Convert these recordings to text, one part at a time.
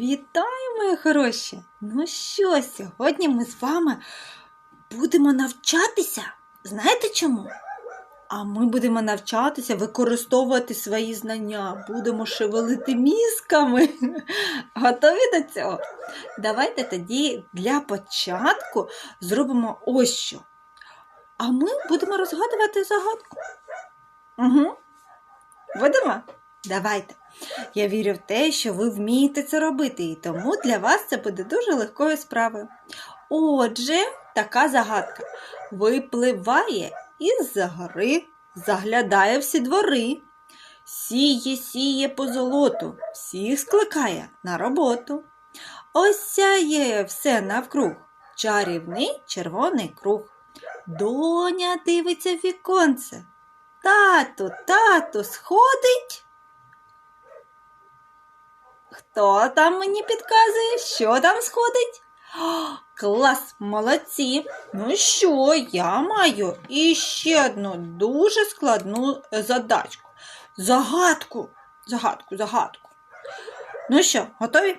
Вітаю, мої хороші! Ну що, сьогодні ми з вами будемо навчатися. Знаєте чому? А ми будемо навчатися використовувати свої знання, будемо шевелити мізками. Готові до цього? Давайте тоді для початку зробимо ось що. А ми будемо розгадувати загадку. Угу. Будемо? Давайте. Я вірю в те, що ви вмієте це робити, і тому для вас це буде дуже легкою справою. Отже, така загадка випливає із-за гори, заглядає всі двори, сіє, сіє по золоту, всіх скликає на роботу. Ось сяє все навкруг, чарівний червоний круг. Доня дивиться віконце. Тату, тату, сходить. Хто там мені підказує, що там сходить? Клас, молодці! Ну що, я маю іще одну дуже складну задачку. Загадку, загадку, загадку. Ну що, готові?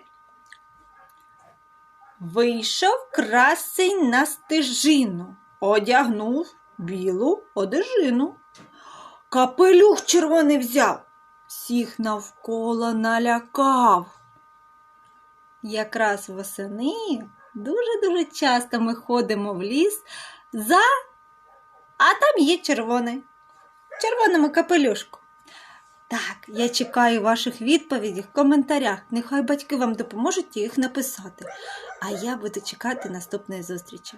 Вийшов красень на стежину, одягнув білу одежину. Капелюх червоний взяв, всіх навколо налякав. Якраз восени дуже-дуже часто ми ходимо в ліс за, а там є червоний, червоному капелюшку. Так, я чекаю ваших відповідей в коментарях. Нехай батьки вам допоможуть їх написати. А я буду чекати наступної зустрічі.